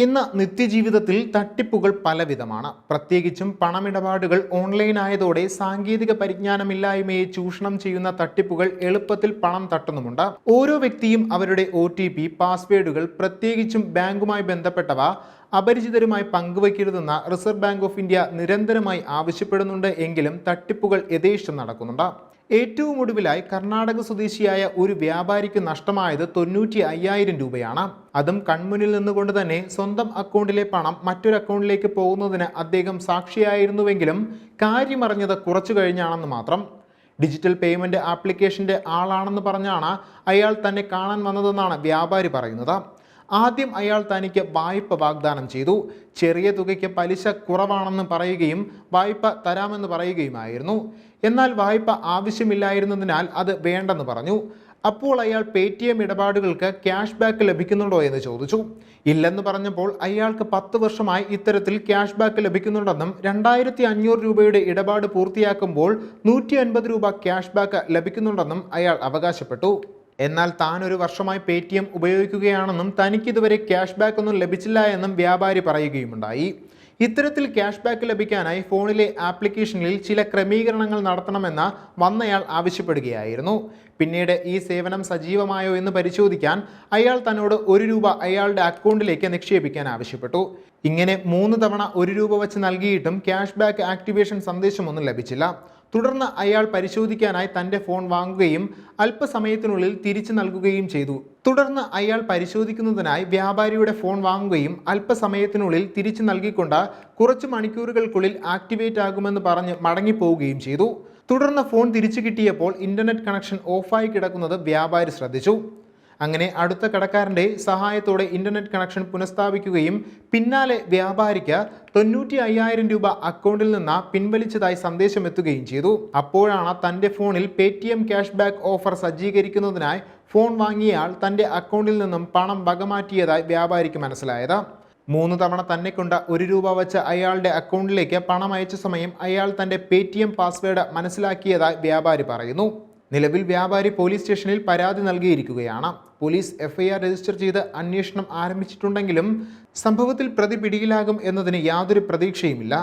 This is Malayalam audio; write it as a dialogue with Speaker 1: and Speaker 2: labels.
Speaker 1: ഇന്ന് നിത്യജീവിതത്തിൽ തട്ടിപ്പുകൾ പലവിധമാണ്. പ്രത്യേകിച്ചും പണമിടപാടുകൾ ഓൺലൈനായതോടെ സാങ്കേതിക പരിജ്ഞാനമില്ലായ്മയെ ചൂഷണം ചെയ്യുന്ന തട്ടിപ്പുകൾ എളുപ്പത്തിൽ പണം തട്ടുന്നുമുണ്ട്. ഓരോ വ്യക്തിയും അവരുടെ ഒ പാസ്വേഡുകൾ പ്രത്യേകിച്ചും ബാങ്കുമായി ബന്ധപ്പെട്ടവ അപരിചിതരുമായി പങ്കുവയ്ക്കരുതെന്ന് റിസർവ് ബാങ്ക് ഓഫ് ഇന്ത്യ നിരന്തരമായി ആവശ്യപ്പെടുന്നുണ്ട് എങ്കിലും തട്ടിപ്പുകൾ യഥേഷ്ടം നടക്കുന്നുണ്ട്. ഏറ്റവും ഒടുവിലായി കർണാടക സ്വദേശിയായ ഒരു വ്യാപാരിക്ക് നഷ്ടമായത് തൊണ്ണൂറ്റി അയ്യായിരം രൂപയാണ്. അതും കൺമുന്നിൽ നിന്നുകൊണ്ട് തന്നെ സ്വന്തം അക്കൗണ്ടിലെ പണം മറ്റൊരു അക്കൗണ്ടിലേക്ക് പോകുന്നതിന് അദ്ദേഹം സാക്ഷിയായിരുന്നുവെങ്കിലും കാര്യമറിഞ്ഞത് കുറച്ചു കഴിഞ്ഞാണെന്ന് മാത്രം. ഡിജിറ്റൽ പേയ്മെന്റ് ആപ്ലിക്കേഷന്റെ ആളാണെന്ന് പറഞ്ഞാണ് അയാൾ തന്നെ കാണാൻ വന്നതെന്നാണ് വ്യാപാരി പറയുന്നത്. ആദ്യം അയാൾ തനിക്ക് വായ്പ വാഗ്ദാനം ചെയ്തു. ചെറിയ തുകയ്ക്ക് പലിശ കുറവാണെന്ന് പറയുകയും വായ്പ തരാമെന്ന് പറയുകയുമായിരുന്നു. എന്നാൽ വായ്പ ആവശ്യമില്ലായിരുന്നതിനാൽ അത് വേണ്ടെന്ന് പറഞ്ഞു. അപ്പോൾ അയാൾ പേ ടി എം ഇടപാടുകൾക്ക് ക്യാഷ് ബാക്ക് ലഭിക്കുന്നുണ്ടോ എന്ന് ചോദിച്ചു. ഇല്ലെന്ന് പറഞ്ഞപ്പോൾ അയാൾക്ക് പത്ത് വർഷമായി ഇത്തരത്തിൽ ക്യാഷ് ബാക്ക് ലഭിക്കുന്നുണ്ടെന്നും രണ്ടായിരത്തി അഞ്ഞൂറ് രൂപയുടെ ഇടപാട് പൂർത്തിയാക്കുമ്പോൾ നൂറ്റി അൻപത് രൂപ ക്യാഷ് ബാക്ക് ലഭിക്കുന്നുണ്ടെന്നും അയാൾ അവകാശപ്പെട്ടു. എന്നാൽ താൻ ഒരു വർഷമായി പേ ടി എം ഉപയോഗിക്കുകയാണെന്നും തനിക്കിതുവരെ ക്യാഷ് ബാക്ക് ഒന്നും ലഭിച്ചില്ല എന്നും വ്യാപാരി പറയുകയുമുണ്ടായി. ഇത്തരത്തിൽ ക്യാഷ് ബാക്ക് ലഭിക്കാനായി ഫോണിലെ ആപ്ലിക്കേഷനിൽ ചില ക്രമീകരണങ്ങൾ നടത്തണമെന്ന് വന്നയാൾ ആവശ്യപ്പെടുകയായിരുന്നു. പിന്നീട് ഈ സേവനം സജീവമായോ എന്ന് പരിശോധിക്കാൻ അയാൾ തന്നോട് ഒരു രൂപ അയാളുടെ അക്കൗണ്ടിലേക്ക് നിക്ഷേപിക്കാൻ ആവശ്യപ്പെട്ടു. ഇങ്ങനെ മൂന്ന് തവണ ഒരു രൂപ വച്ച് നൽകിയിട്ടും ക്യാഷ് ബാക്ക് ആക്ടിവേഷൻ സന്ദേശമൊന്നും ലഭിച്ചില്ല. തുടർന്ന് അയാൾ പരിശോധിക്കാനായി തന്റെ ഫോൺ വാങ്ങുകയും അല്പസമയത്തിനുള്ളിൽ തിരിച്ചു നൽകുകയും ചെയ്തു. തുടർന്ന് അയാൾ പരിശോധിക്കുന്നതിനായി വ്യാപാരിയുടെ ഫോൺ വാങ്ങുകയും അല്പസമയത്തിനുള്ളിൽ തിരിച്ചു നൽകിക്കൊണ്ട് കുറച്ച് മണിക്കൂറുകൾക്കുള്ളിൽ ആക്ടിവേറ്റ് ആകുമെന്ന് പറഞ്ഞ് മടങ്ങിപ്പോവുകയും ചെയ്തു. തുടർന്ന് ഫോൺ തിരിച്ചു കിട്ടിയപ്പോൾ ഇന്റർനെറ്റ് കണക്ഷൻ ഓഫായി കിടക്കുന്നത് വ്യാപാരി ശ്രദ്ധിച്ചു. അങ്ങനെ അടുത്ത കടക്കാരന്റെ സഹായത്തോടെ ഇന്റർനെറ്റ് കണക്ഷൻ പുനഃസ്ഥാപിക്കുകയും പിന്നാലെ വ്യാപാരിക്ക് തൊണ്ണൂറ്റി അയ്യായിരം രൂപ അക്കൗണ്ടിൽ നിന്ന് പിൻവലിച്ചതായി സന്ദേശം എത്തുകയും ചെയ്തു. അപ്പോഴാണ് തന്റെ ഫോണിൽ Paytm cash back offer സജ്ജീകരിക്കുന്നതിനായി ഫോൺ വാങ്ങിയയാൾ തന്റെ അക്കൗണ്ടിൽ നിന്നും പണം വകമാറ്റിയതായി വ്യാപാരിക്ക് മനസ്സിലായത്. മൂന്ന് തവണ തന്നെ കൊണ്ട് ഒരു രൂപ വെച്ച് അയാളുടെ അക്കൗണ്ടിലേക്ക് പണം അയച്ച സമയം അയാൾ തന്റെ പേ ടി എം പാസ്വേഡ് മനസ്സിലാക്കിയതായി വ്യാപാരി പറയുന്നു. നിലവിൽ വ്യാപാരി പോലീസ് സ്റ്റേഷനിൽ പരാതി നൽകിയിരിക്കുകയാണ്. പോലീസ് എഫ്ഐആർ രജിസ്റ്റർ ചെയ്ത് അന്വേഷണം ആരംഭിച്ചിട്ടുണ്ടെങ്കിലും സംഭവത്തിൽ പ്രതി പിടിയിലാകും എന്നതിന് യാതൊരു പ്രതീക്ഷയുമില്ല.